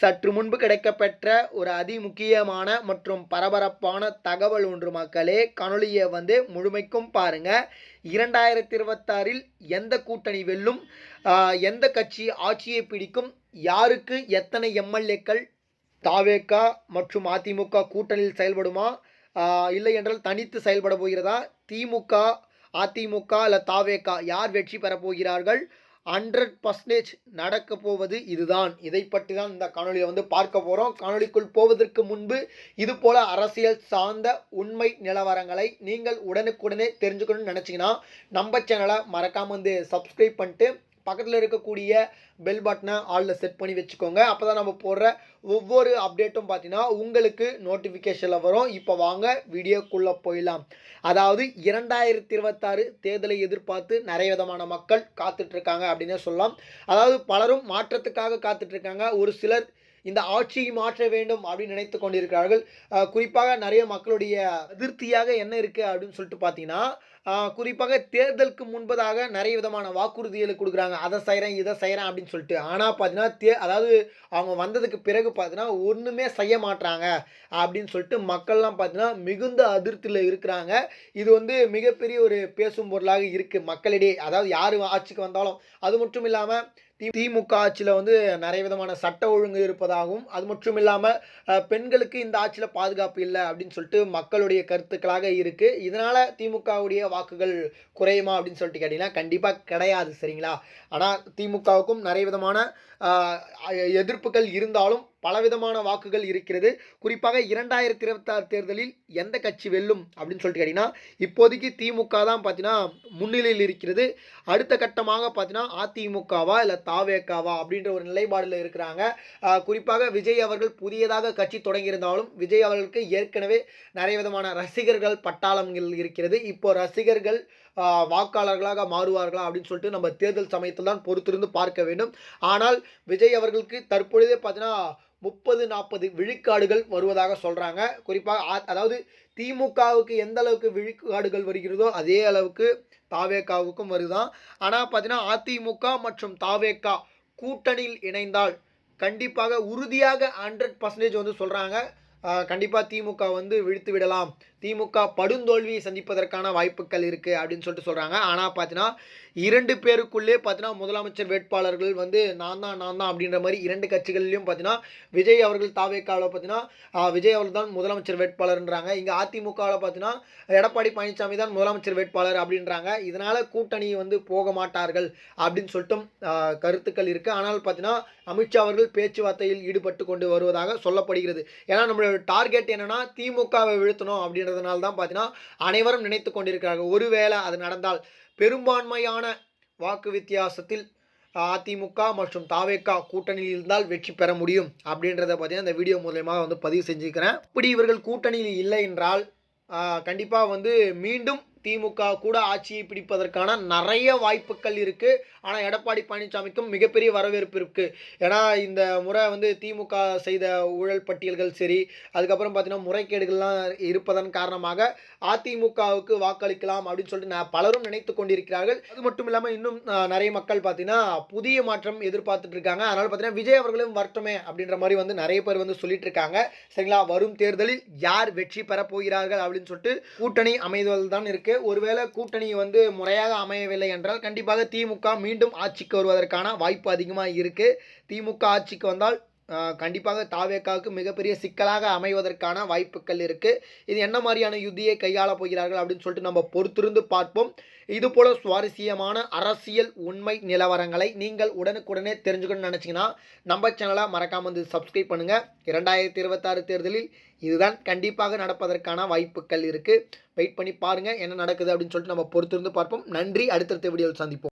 சற்று முன்பு கிடைக்கப்பெற்ற ஒரு அதிமுக்கியமான மற்றும் பரபரப்பான தகவல் ஒன்று மக்களே. கனொலியை வந்து முழுமைக்கும் பாருங்க. இரண்டாயிரத்தி இருபத்தாறில் எந்த கூட்டணி வெல்லும் எந்த கட்சி ஆட்சியை பிடிக்கும் யாருக்கு எத்தனை எம்எல்ஏக்கள் தாவேகா மற்றும் அதிமுக கூட்டணியில் செயல்படுமா இல்லை என்றால் தனித்து செயல்பட போகிறதா திமுக அதிமுக இல்லை தாவேகா யார் வெற்றி பெறப் போகிறார்கள் ஹண்ட்ரட் பர்சன்டேஜ் நடக்க போவது இதுதான். இதை பற்றி தான் இந்த காணொலியை வந்து பார்க்க போகிறோம் காணொளிக்குள் போவதற்கு முன்பு இது போல அரசியல் சார்ந்த உண்மை நிலவரங்களை நீங்கள் உடனுக்குடனே தெரிஞ்சுக்கணும்னு நினச்சிங்கன்னா நம்ம சேனலை மறக்காமல் வந்து சப்ஸ்கிரைப் பண்ணிட்டு பக்கத்தில் இருக்கக்கூடிய பெல் பட்டனை ஆளில் செட் பண்ணி வச்சுக்கோங்க. அப்போ தான் நம்ம போடுற ஒவ்வொரு அப்டேட்டும் பார்த்தீங்கன்னா உங்களுக்கு நோட்டிஃபிகேஷனில் வரும். இப்போ வாங்க வீடியோக்குள்ளே போயிடலாம். அதாவது இரண்டாயிரத்தி இருபத்தாறு தேர்தலை எதிர்பார்த்து நிறைய விதமான மக்கள் காத்துட்ருக்காங்க அப்படின்னே சொல்லலாம். அதாவது பலரும் மாற்றத்துக்காக காத்துட்ருக்காங்க ஒரு சிலர் இந்த ஆட்சியை மாற்ற வேண்டும் அப்படின்னு நினைத்து கொண்டிருக்கிறார்கள். குறிப்பாக நிறைய மக்களுடைய அதிருப்தியாக என்ன இருக்குது அப்படின்னு சொல்லிட்டு பார்த்தீங்கன்னா குறிப்பாக தேர்தலுக்கு முன்பதாக நிறைய விதமான வாக்குறுதிகளை கொடுக்குறாங்க. அதை செய்கிறேன் இதை செய்கிறேன் அப்படின்னு சொல்லிட்டு. ஆனால் பார்த்தீங்கன்னா தே அதாவது அவங்க வந்ததுக்கு பிறகு பார்த்தீங்கன்னா ஒன்றுமே செய்ய மாட்டாங்க அப்படின்னு சொல்லிட்டு மக்கள்லாம் பார்த்தீங்கன்னா மிகுந்த அதிருப்தியில் இருக்கிறாங்க. இது வந்து மிகப்பெரிய ஒரு பேசும் பொருளாக இருக்குது மக்களிடையே. அதாவது யார் ஆட்சிக்கு வந்தாலும். அது மட்டும் இல்லாமல் திமுக ஆட்சியில் வந்து நிறைய விதமான சட்ட ஒழுங்கு இருப்பதாகவும் அது மட்டும் இல்லாமல் பெண்களுக்கு இந்த ஆட்சியில் பாதுகாப்பு இல்லை அப்படின்னு சொல்லிட்டு மக்களுடைய கருத்துக்களாக இருக்குது இதனால் திமுகவுடைய வாக்குகள் குறையுமா அப்படின்னு சொல்லிட்டு கேட்டிங்கன்னா கண்டிப்பாக கிடையாது சரிங்களா? ஆனால் திமுகவுக்கும் நிறைய விதமான எதிர்ப்புகள் இருந்தாலும் பலவிதமான வாக்குகள் இருக்கிறது. குறிப்பாக இரண்டாயிரத்தி இருபத்தாறு தேர்தலில் எந்த கட்சி வெல்லும் அப்படின்னு சொல்லிட்டு கேட்டிங்கன்னா இப்போதைக்கு திமுக தான் பார்த்தீங்கன்னா முன்னிலையில் இருக்கிறது. அடுத்த கட்டமாக பார்த்தீங்கன்னா அதிமுகவா இல்லை தாவேக்காவா அப்படின்ற ஒரு நிலைப்பாடில் இருக்கிறாங்க. குறிப்பாக விஜய் அவர்கள் புதியதாக கட்சி தொடங்கியிருந்தாலும் விஜய் அவர்களுக்கு ஏற்கனவே நிறைய விதமான ரசிகர்கள் பட்டாளங்கள் இருக்கிறது. இப்போ ரசிகர்கள் வாக்காளர்களாக மாறுவார்களா அப்படின்னு சொல்லிட்டு நம்ம தேர்தல் சமயத்தில் தான் பொறுத்திருந்து பார்க்க வேண்டும். ஆனால் விஜய் அவர்களுக்கு தற்பொழுதே பார்த்தீங்கன்னா முப்பது நாற்பது விழுக்காடுகள் வருவதாக சொல்கிறாங்க குறிப்பாக ஆ- அதாவது திமுகவுக்கு எந்த அளவுக்கு விழுக்காடுகள் வருகிறதோ அதே அளவுக்கு தாவேக்காவுக்கும் வருதான் ஆனால் பார்த்தீங்கன்னா அதிமுக மற்றும் தாவேக்கா கூட்டணியில் இணைந்தால் கண்டிப்பாக உறுதியாக ஹண்ட்ரட் பர்சன்டேஜ் வந்து சொல்கிறாங்க கண்டிப்பாக திமுக வந்து விழுத்து விடலாம். திமுக படுந்தோல்வியை சந்திப்பதற்கான வாய்ப்புகள் இருக்குது அப்படின்னு சொல்லிட்டு சொல்கிறாங்க ஆனால் பார்த்தீங்கன்னா இரண்டு பேருக்குள்ளே பார்த்தீங்கன்னா முதலமைச்சர் வேட்பாளர்கள் வந்து நான் தான் நான் தான் அப்படின்ற மாதிரி இரண்டு கட்சிகளிலையும் பார்த்தீங்கன்னா விஜய் அவர்கள் தாவேக்காவில் பார்த்தீங்கன்னா விஜய் அவர்கள் தான் முதலமைச்சர் வேட்பாளர்ன்றாங்க. இங்கே அதிமுகவில் பார்த்தீங்கன்னா எடப்பாடி பழனிசாமி தான் முதலமைச்சர் வேட்பாளர் அப்படின்றாங்க. இதனால் கூட்டணி வந்து போக மாட்டார்கள் அப்படின்னு சொல்லிட்டும் கருத்துக்கள் இருக்குது ஆனால் பார்த்தீங்கன்னா அமித்ஷா அவர்கள் பேச்சுவார்த்தையில் ஈடுபட்டு கொண்டு வருவதாக சொல்லப்படுகிறது. ஏன்னா நம்மளுடைய டார்கெட் என்னன்னா திமுகவை வீழ்த்தணும் அப்படின்றதுனால தான் பார்த்தீங்கன்னா அனைவரும் நினைத்து கொண்டிருக்கிறார்கள். ஒருவேளை அது நடந்தால் பெரும்பான்மையான வாக்கு வித்தியாசத்தில் அதிமுக மற்றும் தாவேக்கா கூட்டணியில் இருந்தால் வெற்றி பெற முடியும் அப்படின்றத பார்த்தீங்கன்னா இந்த வீடியோ மூலயமா வந்து பதிவு செஞ்சுக்கிறேன். இப்படி இவர்கள் கூட்டணியில் இல்லை என்றால் கண்டிப்பாக வந்து மீண்டும் திமுக கூட ஆட்சியை பிடிப்பதற்கான நிறைய வாய்ப்புகள் இருக்குது ஆனால் எடப்பாடி பழனிசாமிக்கும் மிகப்பெரிய வரவேற்பு இருக்குது ஏன்னா இந்த முறை வந்து திமுக செய்த ஊழல் பட்டியல்கள் சரி அதுக்கப்புறம் பார்த்தீங்கன்னா முறைகேடுகள்லாம் இருப்பதன் காரணமாக அதிமுகவுக்கு வாக்களிக்கலாம் அப்படின்னு சொல்லிட்டு நான் பலரும் நினைத்து கொண்டிருக்கிறார்கள். அது மட்டும் இல்லாமல் இன்னும் நிறைய மக்கள் பார்த்தீங்கன்னா புதிய மாற்றம் எதிர்பார்த்துட்டு இருக்காங்க. அதனால் பார்த்தீங்கன்னா விஜய் அவர்களும் வரட்டுமே அப்படின்ற மாதிரி வந்து நிறைய பேர் வந்து சொல்லிட்டு இருக்காங்க. சரிங்களா? வரும் தேர்தலில் யார் வெற்றி பெறப் போகிறார்கள் அப்படின்னு சொல்லிட்டு கூட்டணி அமைதல் தான் இருக்கு. ஒருவேளை கூட்டணி வந்து முறையாக அமையவில்லை என்றால் கண்டிப்பாக திமுக மீண்டும் ஆட்சிக்கு வருவதற்கான வாய்ப்பு அதிகமாக இருக்கு. திமுக ஆட்சிக்கு வந்தால் கண்டிப்பாக தாவேக்காவுக்கு மிகப்பெரிய சிக்கலாக அமைவதற்கான வாய்ப்புகள் இருக்குது இது என்ன மாதிரியான யுத்தியை கையாள போகிறார்கள் அப்படின்னு சொல்லிட்டு நம்ம பொறுத்திருந்து பார்ப்போம். இது போல சுவாரஸ்யமான அரசியல் உண்மை நிலவரங்களை நீங்கள் உடனுக்குடனே தெரிஞ்சுக்கணும்னு நினச்சிங்கன்னா நம்ம சேனலை மறக்காமல் வந்து சப்ஸ்கிரைப் பண்ணுங்கள் இரண்டாயிரத்தி இருபத்தாறு தேர்தலில் இதுதான் கண்டிப்பாக நடப்பதற்கான வாய்ப்புகள் இருக்குது வெயிட் பண்ணி பாருங்கள் என்ன நடக்குது அப்படின்னு சொல்லிட்டு நம்ம பொறுத்திருந்து பார்ப்போம். நன்றி. அடுத்தடுத்த வீடியோவில் சந்திப்போம்.